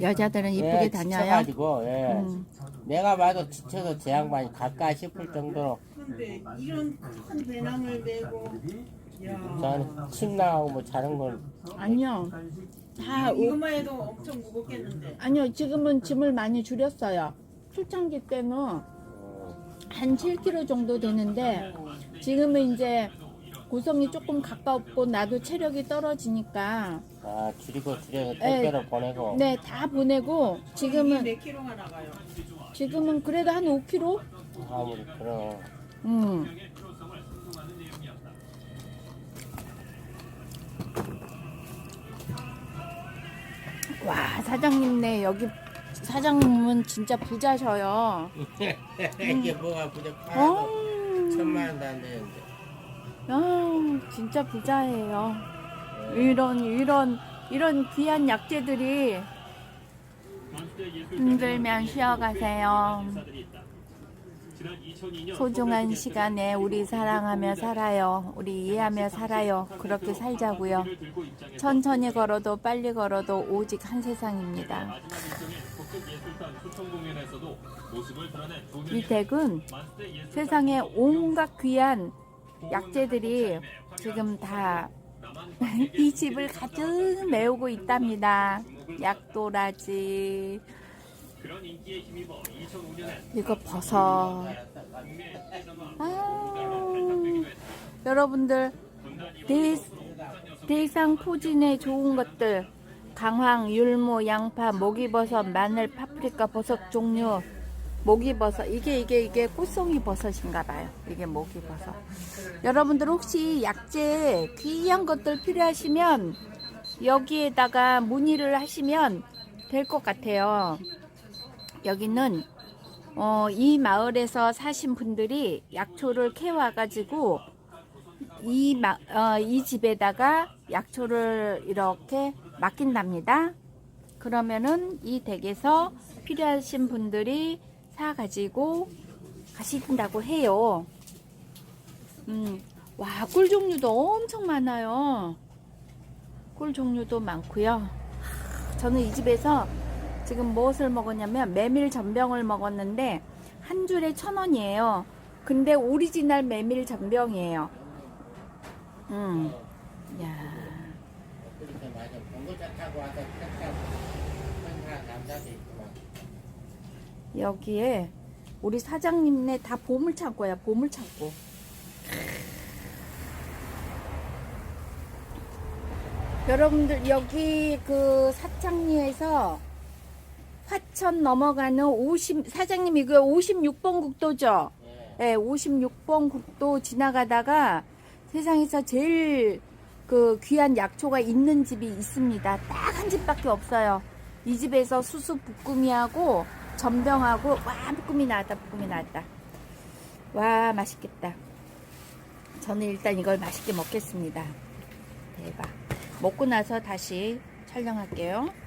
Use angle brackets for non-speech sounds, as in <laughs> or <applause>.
여자들은 이쁘게 예, 다녀요. 지쳐가지고 예. 음. 내가 봐도 지쳐서 제 양반이 갈까 싶을 정도로 근데 이런 큰 배낭을 메고 야 저는 침 나가고 뭐 자는 걸 아니요. 다 오, 이것만 해도 엄청 무겁겠는데 아니요. 지금은 짐을 많이 줄였어요. 출장기 때는 어, 한 7kg 정도 되는데 지금은 이제 고성이 조금 가깝고 나도 체력이 떨어지니까 아 줄이고 줄여서 택배로 보내고 네 다 보내고 지금은 몇 킬로가 나가요? 지금은 그래도 한 5kg? 아무리 그럼 음. 와 사장님네 여기 사장님은 진짜 부자셔요. <laughs> 이게 뭐가 부족 어, 하나도 천만 원도 안 되는데 아, 진짜 부자예요. 이런 이런 이런 귀한 약재들이 힘들면 쉬어가세요. 소중한 시간에 우리 사랑하며 살아요. 우리 이해하며 살아요. 그렇게 살자고요. 천천히 걸어도 빨리 걸어도 오직 한 세상입니다. 이 댁은 세상에 온갖 귀한 약재들이 지금 다 <laughs> 이 집을 가득 메우고 있답니다. 약도라지, 이거 버섯. 아, 여러분들 대, 대상 포진에 좋은 것들 강황, 율무, 양파, 목이버섯, 마늘, 파프리카, 버섯 종류 목이버섯 이게 이게 이게 꽃송이 버섯인가 봐요. 이게 목이버섯. 여러분들 혹시 약재 귀한 것들 필요하시면 여기에다가 문의를 하시면 될 것 같아요. 여기는 어, 이 마을에서 사신 분들이 약초를 캐와 가지고 이, 마, 어, 이 집에다가 약초를 이렇게 맡긴답니다. 그러면은 이 댁에서 필요하신 분들이 사가지고 가신다고 해요. 음, 와, 꿀 종류도 엄청 많아요. 꿀 종류도 많고요. 하, 저는 이 집에서 지금 무엇을 먹었냐면 메밀 전병을 먹었는데 한 줄에 천 원이에요. 근데 오리지널 메밀 전병이에요. 음, 야, 남자도 있구만 여기에 우리 사장님네 다 보물 창고야, 보물 창고. 여러분들 여기 그 사창리에서 화천 넘어가는 50 사장님 이거 56번 국도죠? 예. 예, 56번 국도 지나가다가 세상에서 제일 그 귀한 약초가 있는 집이 있습니다. 딱 한 집밖에 없어요. 이 집에서 수수 부꾸미하고 전병하고 와 부꾸미 나왔다 부꾸미 나왔다. 와 맛있겠다. 저는 일단 이걸 맛있게 먹겠습니다. 대박. 먹고 나서 다시 촬영할게요.